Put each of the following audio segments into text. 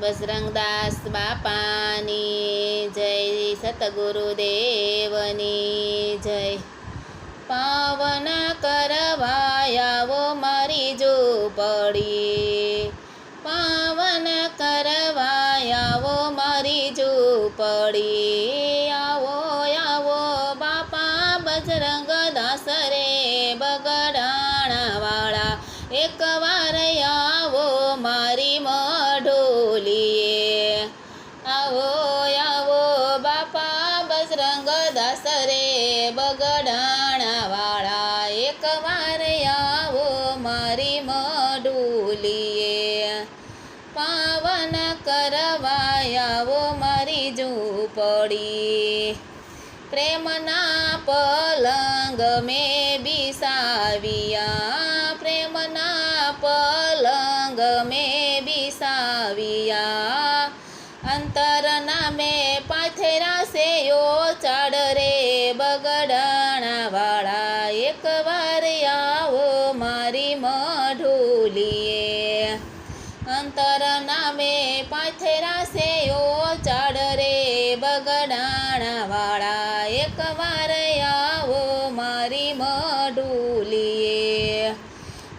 બજરંગદાસ બાપાની, જય સતગુરુદેવની, જય. પાવન કરવાયાવો મારી ઝૂંપડી. પાવન કરવાયાવો મારી ઝૂંપડી. આવો આવો બાપા બજરંગ દાસ રે, બગડાણાવાળા. એકવાર આવો મારી મઢોલીએ બજરંગ બગડાણા વાળા એકવાર આવો મારી મડુલીએ. પાવન કરવાયાવો મારી ઝૂંપડી. પ્રેમના પલંગ મેં બિસાવ્યા. પ્રેમના પલંગ મેં બિસાવ્યા. અંતર નામે પાથરા સેયો ચાડ રે બગડાણાવાળા. એકવાર આવો મારી મઢુલીએ.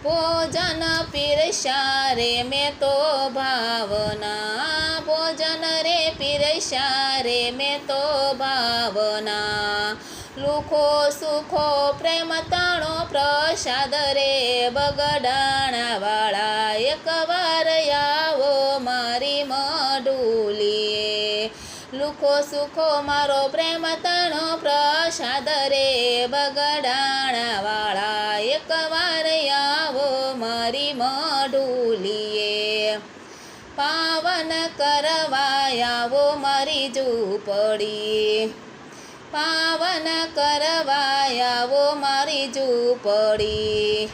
ભોજન પીરસા રે મેં તો ભાવના. ભોજન રે પીરસા રે મેં તો ભાવના. લુખો સુખો પ્રેમ તાણો પ્રસાદ રે બગડાણાવાળા. એકવાર મઢુલીએ સુખો મારો પ્રેમ તણો પ્રસાદ રે. બગડાણાવાળા એકવાર આવો મારી મઢુલીએ. પાવન કરવાયાવો મારી ઝૂંપડી. પાવન કરવાયાવો મારી ઝૂંપડી.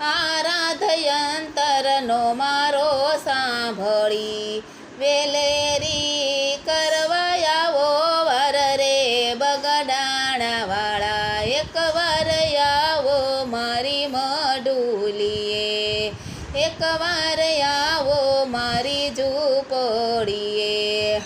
આરાધયંતરનો મારો સાંભળી. વેલેરી એકવાર આવો મારી ઝૂંપડીએ.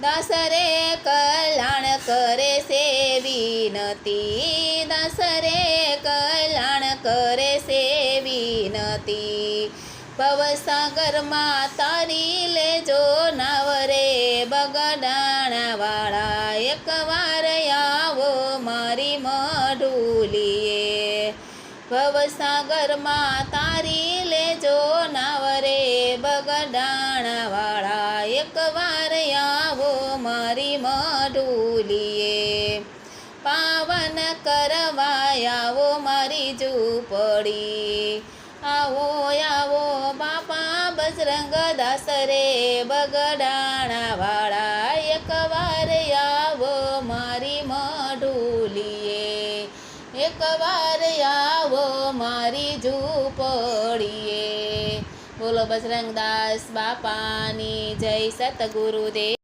દાસરે કલ્યાણ કરે છે વિનતી. દાસરે કલ્યાણ કરે છે વિનતી. ભવસાગરમાં તારી લેજો નાવરે બગડાણાવાળા ભવસાગરમાં તારી લેજો નાવરે, બગડાણાવાળા એકવાર આવો મારી મઢુલીએ. પાવન કરવાયાવો મારી ઝૂંપડી. આવો આવો બાપા, બજરંગ દાસ રે બગડાણાવાળા એકવાર આવો મારી ઝૂંપડીએ. બોલો બજરંગદાસ બાપાની જય સતગુરુદેવ.